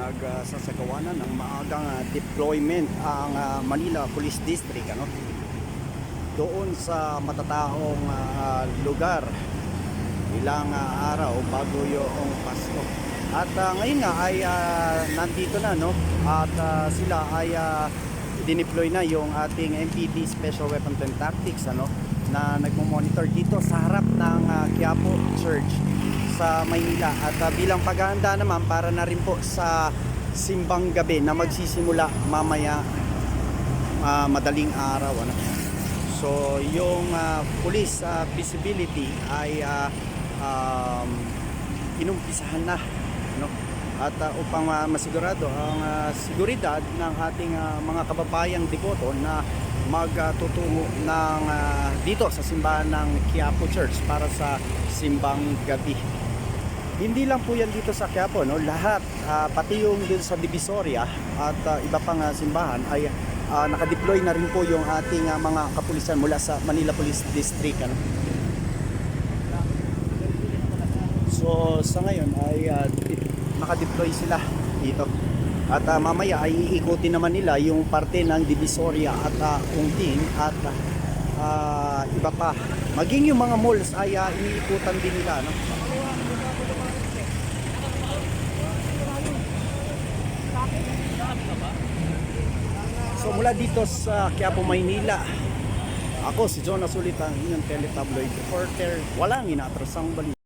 nagsasagawa na ng maagang ah, deployment ang ah, Manila Police District ano? Doon sa matataong ah, lugar ilang ah, araw bago yung Pasko. At ah, ngayon nga ay ah, nandito na no? At ah, sila ay ah, dineploy na yung ating MPD Special Weapons and Tactics ano? Na nagmo-monitor dito sa harap ng ah, Quiapo Church sa Maynila at ah, bilang paghahanda naman para na rin po sa simbang gabi na magsisimula mamaya ah, madaling araw ano. So yung ah, police ah, visibility ay ah, um, inumpisahan na no at ah, upang ah, masigurado ang ah, seguridad ng ating ah, mga kababayang devoto na magtutungo ng ah, dito sa simbahan ng Quiapo Church para sa simbang gabi. Hindi lang po yan dito sa Quiapo, no? lahat, ah, pati yung dun sa Divisoria at ah, iba pang ah, simbahan ay ah, nakadeploy na rin po yung ating ah, mga kapulisan mula sa Manila Police District. Ano? So sa ngayon ay di- nakadeploy sila dito. At ah, mamaya ay iikutin naman nila yung parte ng Divisoria at uh, Ungting at ah, iba pa. Maging yung mga malls ay ah, iniikutan din nila. No? So mula dito sa Quiapo, Maynila, ako si Jonas Ulit ang inyong teletabloid reporter. Walang inaatrasang balita.